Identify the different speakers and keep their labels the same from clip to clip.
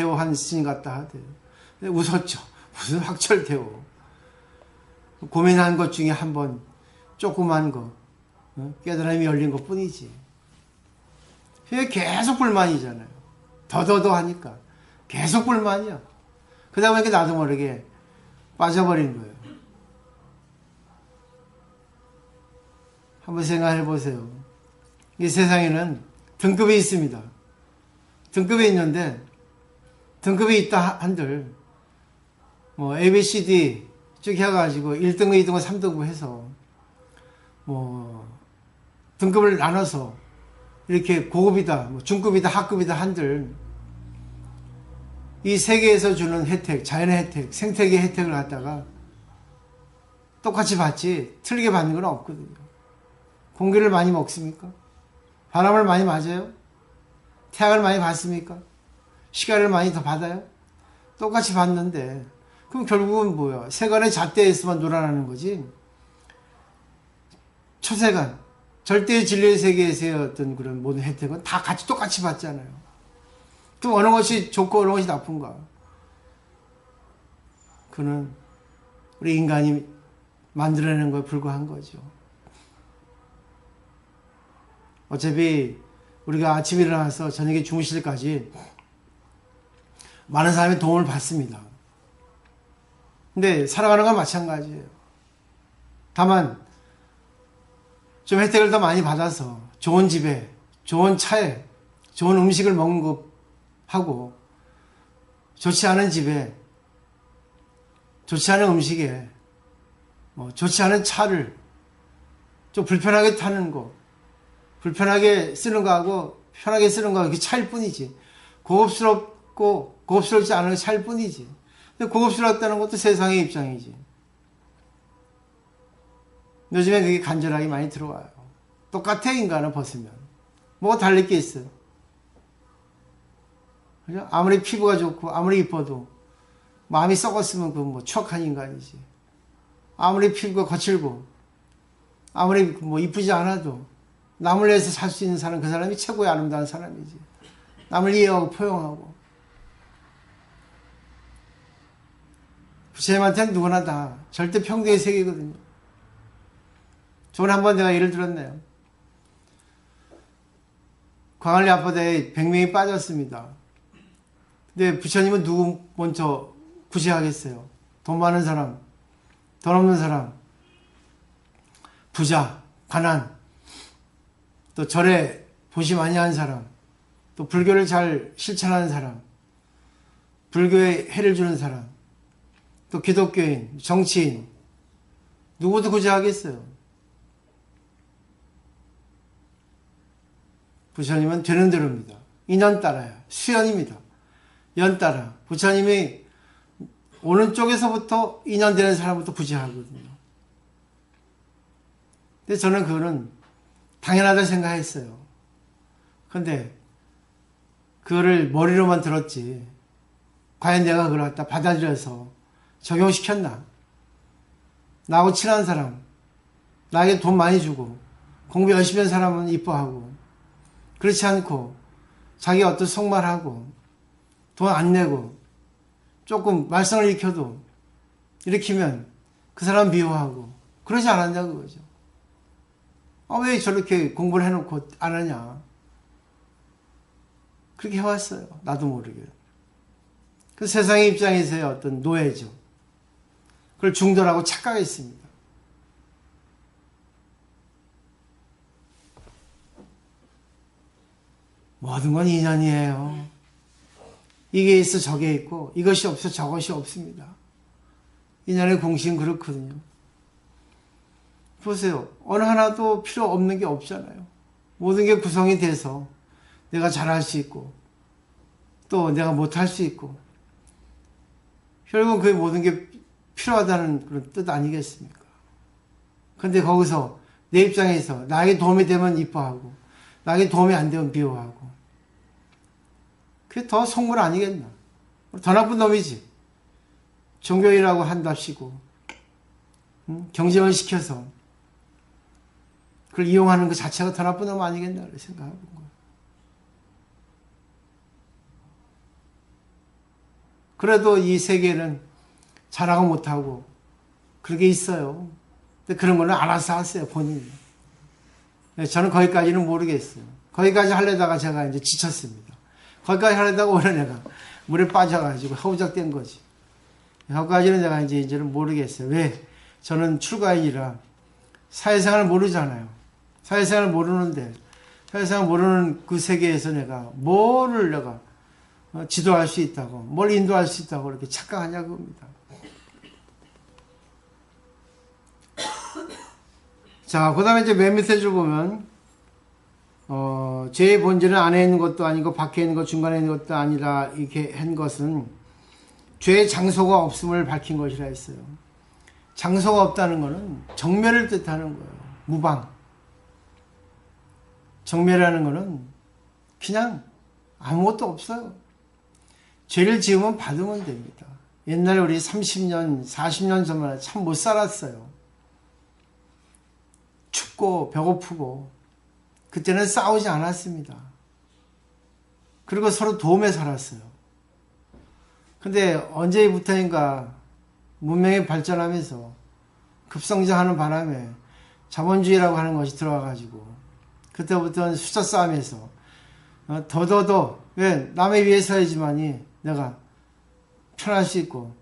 Speaker 1: 대우한 스님 같다 하대요. 웃었죠. 무슨 확철 대우. 고민한 것 중에 한 번 조그만 거 어? 깨달음이 열린 것 뿐이지. 계속 불만이잖아요. 더더더 하니까 계속 불만이야. 그러다 보니까 나도 모르게 빠져버린 거예요. 한번 생각해 보세요. 이 세상에는 등급이 있습니다. 등급이 있는데 등급이 있다 한들 뭐 A, B, C, D 쭉 해가지고 1등급, 2등급, 3등급 해서 뭐 등급을 나눠서 이렇게 고급이다, 뭐 중급이다, 하급이다 한들 이 세계에서 주는 혜택, 자연의 혜택, 생태계 혜택을 갖다가 똑같이 받지 틀리게 받는 건 없거든요. 공기를 많이 먹습니까? 바람을 많이 맞아요? 태양을 많이 받습니까? 시간을 많이 더 받아요? 똑같이 받는데 그럼 결국은 뭐야? 세간의 잣대에서만 놀아나는 거지. 초세간, 절대의 진리의 세계에서의 어떤 그런 모든 혜택은 다 같이 똑같이 받잖아요. 그럼 어느 것이 좋고 어느 것이 나쁜가? 그는 우리 인간이 만들어내는 거에 불과한 거죠. 어차피 우리가 아침에 일어나서 저녁에 주무실 때까지 많은 사람이 도움을 받습니다. 근데 살아가는 건 마찬가지예요. 다만 좀 혜택을 더 많이 받아서 좋은 집에, 좋은 차에, 좋은 음식을 먹는 것 하고 좋지 않은 집에, 좋지 않은 음식에, 뭐 좋지 않은 차를 좀 불편하게 타는 거, 불편하게 쓰는 거하고 편하게 쓰는 거하고 차일 뿐이지. 고급스럽 고 고급스럽지 않은 차일 뿐이지. 근데 고급스럽다는 것도 세상의 입장이지. 요즘에 그게 간절하게 많이 들어와요. 똑같아, 인간은 벗으면. 뭐가 달릴 게 있어요. 그죠? 아무리 피부가 좋고, 아무리 이뻐도, 마음이 썩었으면 그건 뭐 추악한 인간이지. 아무리 피부가 거칠고, 아무리 뭐 이쁘지 않아도, 남을 위해서 살 수 있는 사람, 그 사람이 최고의 아름다운 사람이지. 남을 이해하고 포용하고. 부처님한테는 누구나 다 절대 평등의 세계거든요. 저번에 한번 내가 예를 들었네요. 광안리 앞바다에 100명이 빠졌습니다. 근데 부처님은 누구 먼저 구제하겠어요? 돈 많은 사람, 돈 없는 사람, 부자, 가난, 또 절에 보시 많이 한 사람, 또 불교를 잘 실천하는 사람, 불교에 해를 주는 사람, 또 기독교인, 정치인, 누구도 구제하겠어요. 부처님은 되는 대로입니다. 인연 따라요. 수연입니다. 연 따라. 부처님이 오는 쪽에서부터 인연되는 사람부터 구제하거든요. 근데 저는 그거는 당연하다 생각했어요. 근데 그거를 머리로만 들었지. 과연 내가 그걸 갖다 받아들여서 적용시켰나? 나하고 친한 사람, 나에게 돈 많이 주고, 공부 열심히 한 사람은 이뻐하고, 그렇지 않고, 자기 어떤 속말하고, 돈 안 내고, 조금 말썽을 일으켜도, 일으키면 그 사람 미워하고, 그러지 않았냐, 그거죠. 아, 왜 저렇게 공부를 해놓고 안 하냐. 그렇게 해왔어요. 나도 모르게. 그 세상의 입장에서의 어떤 노예죠. 그걸 중도라고 착각했습니다. 모든 건 인연이에요. 이게 있어 저게 있고 이것이 없어 저것이 없습니다. 인연의 공식은 그렇거든요. 보세요. 어느 하나도 필요 없는 게 없잖아요. 모든 게 구성이 돼서 내가 잘할 수 있고 또 내가 못할 수 있고 결국은 그 모든 게 필요하다는 그런 뜻 아니겠습니까? 근데 거기서 내 입장에서 나에게 도움이 되면 이뻐하고 나에게 도움이 안 되면 미워하고 그게 더 속물 아니겠나? 더 나쁜 놈이지. 종교이라고 한답시고 응? 경쟁을 시켜서 그걸 이용하는 것 자체가 더 나쁜 놈 아니겠나 거예요. 그래도 이 세계는 잘하고 못하고 그렇게 있어요. 근데 그런 거는 알아서 하세요, 본인이. 네, 저는 거기까지는 모르겠어요. 거기까지 하려다가 제가 이제 지쳤습니다. 거기까지 하려다가 오늘 내가 물에 빠져가지고 허우적된 거지. 거기까지는 내가 이제 이제는 모르겠어요. 왜? 저는 출가인이라 사회생활 모르잖아요. 사회생활 모르는데 사회생활 모르는 그 세계에서 내가 뭐를 내가 어, 지도할 수 있다고, 뭘 인도할 수 있다고 그렇게 착각하냐고 합니다. 자, 그 다음에 이제 맨 밑에 줄 보면, 어, 죄의 본질은 안에 있는 것도 아니고 밖에 있는 것, 중간에 있는 것도 아니라 이렇게 한 것은 죄의 장소가 없음을 밝힌 것이라 했어요. 장소가 없다는 것은 정멸을 뜻하는 거예요. 무방. 정멸이라는 것은 그냥 아무것도 없어요. 죄를 지으면 받으면 됩니다. 옛날에 우리 30년, 40년 전만 참 못 살았어요. 춥고 배고프고 그때는 싸우지 않았습니다. 그리고 서로 도움에 살았어요. 근데 언제부터인가 문명이 발전하면서 급성장하는 바람에 자본주의라고 하는 것이 들어와가지고 그때부터는 숫자 싸움에서 어, 더더더 왜 남에 위해서야지만이 내가 편할 수 있고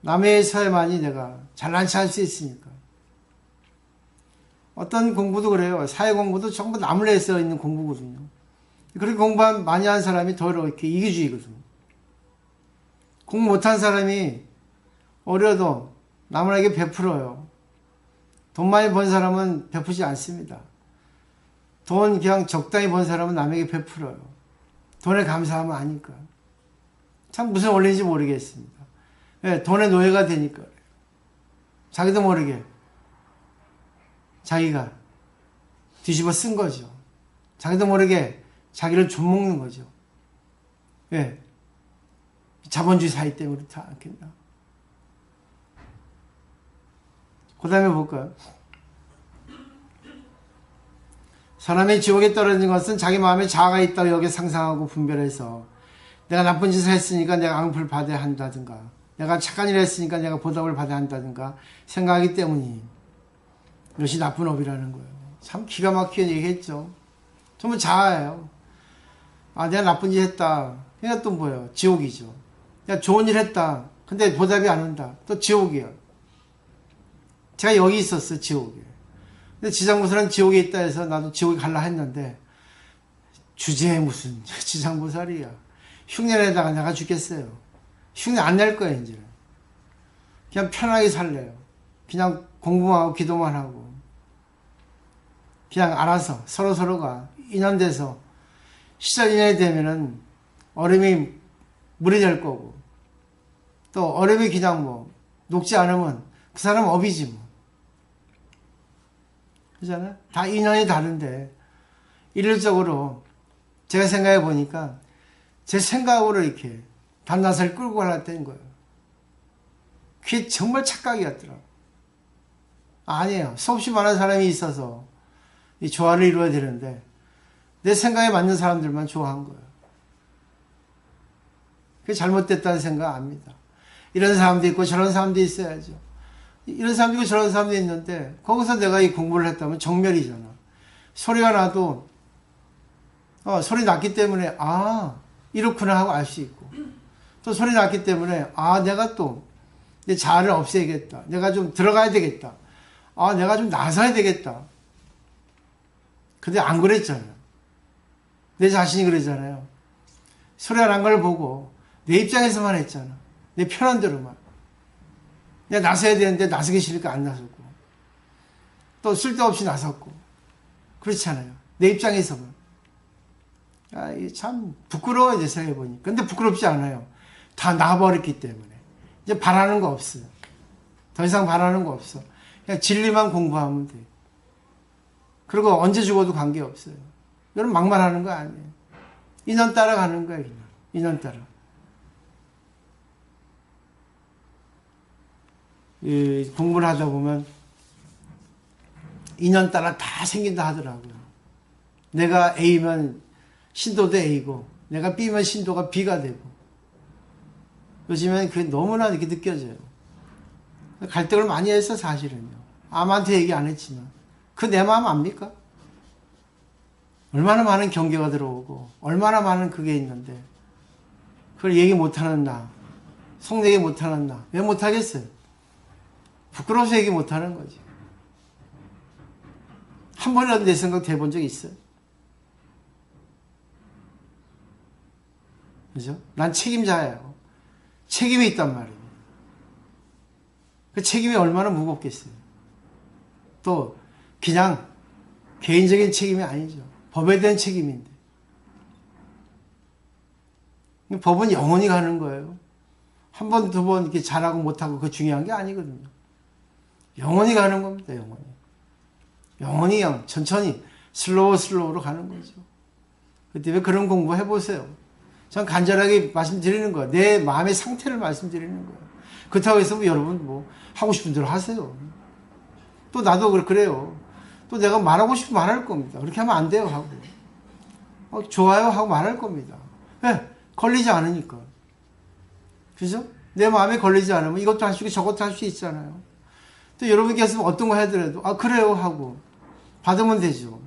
Speaker 1: 남에 의해서야만이 내가 잘난 체할 수 있으니까 어떤 공부도 그래요. 사회 공부도 전부 남을 위해서 있는 공부거든요. 그렇게 공부 많이 한 사람이 더 이렇게 이기주의거든요. 공부 못한 사람이 어려도 남에게 베풀어요. 돈 많이 번 사람은 베푸지 않습니다. 돈 그냥 적당히 번 사람은 남에게 베풀어요. 돈에 감사하면 아니까. 참 무슨 원리인지 모르겠습니다. 왜? 돈의 노예가 되니까. 자기도 모르게 자기가 뒤집어 쓴 거죠. 자기도 모르게 자기를 좀먹는 거죠. 왜? 자본주의 사회 때문에 그렇지 않겠나. 그 다음에 볼까요? 사람이 지옥에 떨어진 것은 자기 마음에 자아가 있다고 여기 상상하고 분별해서 내가 나쁜 짓을 했으니까 내가 앙풀 받아야 한다든가 내가 착한 일을 했으니까 내가 보답을 받아야 한다든가 생각하기 때문이 이것이 나쁜 업이라는 거예요. 참 기가 막히게 얘기했죠. 전부 자아예요. 아 내가 나쁜 짓 했다. 그러니까 또 뭐예요? 지옥이죠. 내가 좋은 일 했다. 근데 보답이 안 온다. 또 지옥이야. 제가 여기 있었어요. 지옥에. 근데 지장보살은 지옥에 있다 해서 나도 지옥에 갈라 했는데 주제에 무슨 지장보살이야. 흉내내다가 내가 죽겠어요. 흉내 안 낼 거예요, 이제는. 그냥 편하게 살래요. 그냥 공부만 하고 기도만 하고. 그냥 알아서 서로서로가 인연돼서 시절 인연이 되면은 얼음이 물이 될 거고 또 얼음이 그냥 뭐 녹지 않으면 그 사람은 업이지 뭐. 그잖아요? 다 인연이 다른데 일률적으로 제가 생각해 보니까 제 생각으로 이렇게 단나사를 끌고 가려던 거예요. 그게 정말 착각이었더라고. 아니에요. 수없이 많은 사람이 있어서 이 조화를 이루어야 되는데 내 생각에 맞는 사람들만 좋아한 거예요. 그게 잘못됐다는 생각 압니다. 이런 사람도 있고 저런 사람도 있어야죠. 이런 사람도 있고 저런 사람도 있는데 거기서 내가 이 공부를 했다면 정멸이잖아. 소리가 나도 어, 소리 났기 때문에 아 이렇구나 하고 알 수 있고 또 소리 났기 때문에 아 내가 또 내 자아를 없애야겠다. 내가 좀 들어가야 되겠다. 아 내가 좀 나서야 되겠다. 근데 안 그랬잖아요. 내 자신이 그러잖아요. 소리가 난걸 보고 내 입장에서만 했잖아. 내 편한 대로만. 내가 나서야 되는데 나서기 싫으니까 안 나섰고. 또 쓸데없이 나섰고. 그렇잖아요. 내 입장에서만. 아, 이게 참 부끄러워요, 내 생각해보니. 근데 부끄럽지 않아요. 다 나버렸기 때문에. 이제 바라는 거 없어요. 더 이상 바라는 거 없어. 그냥 진리만 공부하면 돼. 그리고 언제 죽어도 관계없어요. 여러분 막말하는 거 아니에요. 인연 따라가는 거예요, 그냥. 인연 따라. 이 공부를 하다 보면 인연 따라 다 생긴다 하더라고요. 내가 A면 신도도 A고 내가 B면 신도가 B가 되고 요즘엔 그게 너무나 이렇게 느껴져요. 갈등을 많이 했어, 사실은요. 아무한테 얘기 안 했지만. 그 내 마음 압니까? 얼마나 많은 경계가 들어오고, 얼마나 많은 그게 있는데, 그걸 얘기 못하는 나, 속내기 못하는 나, 왜 못하겠어요? 부끄러워서 얘기 못하는 거지. 한 번이라도 내 생각 돼본 적 있어요? 그죠? 난 책임자예요. 책임이 있단 말이에요. 그 책임이 얼마나 무겁겠어요. 또, 그냥 개인적인 책임이 아니죠. 법에 대한 책임인데. 법은 영원히 가는 거예요. 한 번, 두 번 이렇게 잘하고 못하고 그 중요한 게 아니거든요. 영원히 가는 겁니다, 영원히. 영원히 영, 천천히, 슬로우 슬로우로 가는 거죠. 그때 왜 그런 공부 해보세요. 전 간절하게 말씀드리는 거예요. 내 마음의 상태를 말씀드리는 거예요. 그렇다고 해서 뭐 여러분 뭐 하고 싶은 대로 하세요. 또 나도 그래- 그래요. 또 내가 말하고 싶으면 말할 겁니다. 그렇게 하면 안 돼요 하고. 어, 좋아요 하고 말할 겁니다. 왜? 걸리지 않으니까. 그죠? 내 마음에 걸리지 않으면 이것도 할 수 있고 저것도 할 수 있잖아요. 또 여러분께서 어떤 거 해더라도 아 그래요 하고 받으면 되죠.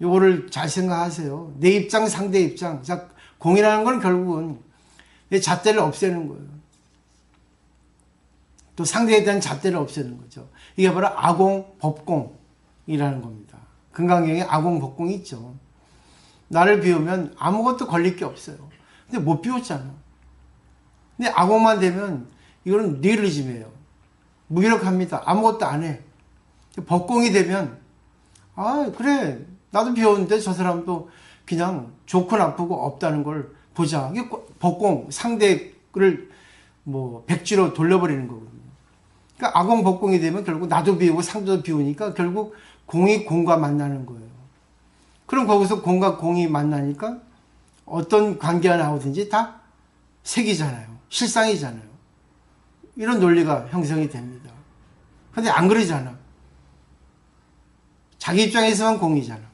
Speaker 1: 요거를 잘 생각하세요. 내 입장 상대 입장. 자 공이라는 건 결국은 내 잣대를 없애는 거예요. 또 상대에 대한 잣대를 없애는 거죠. 이게 바로 아공 법공이라는 겁니다. 금강경에 아공 법공이 있죠. 나를 비우면 아무것도 걸릴 게 없어요. 근데 못 비웠잖아. 근데 아공만 되면 이거는 니힐리즘이에요. 무기력합니다. 아무것도 안 해. 법공이 되면 아 그래 나도 비웠는데 저 사람도 그냥 좋고 나쁘고 없다는 걸 보자. 이게 법공 상대를 뭐 백지로 돌려버리는 거거든요. 그러니까 아공 법공이 되면 결국 나도 비우고 상대도 비우니까 결국 공이 공과 만나는 거예요. 그럼 거기서 공과 공이 만나니까 어떤 관계가 나오든지 다 색이잖아요. 실상이잖아요. 이런 논리가 형성이 됩니다. 근데 안 그러잖아. 자기 입장에서만 공이잖아.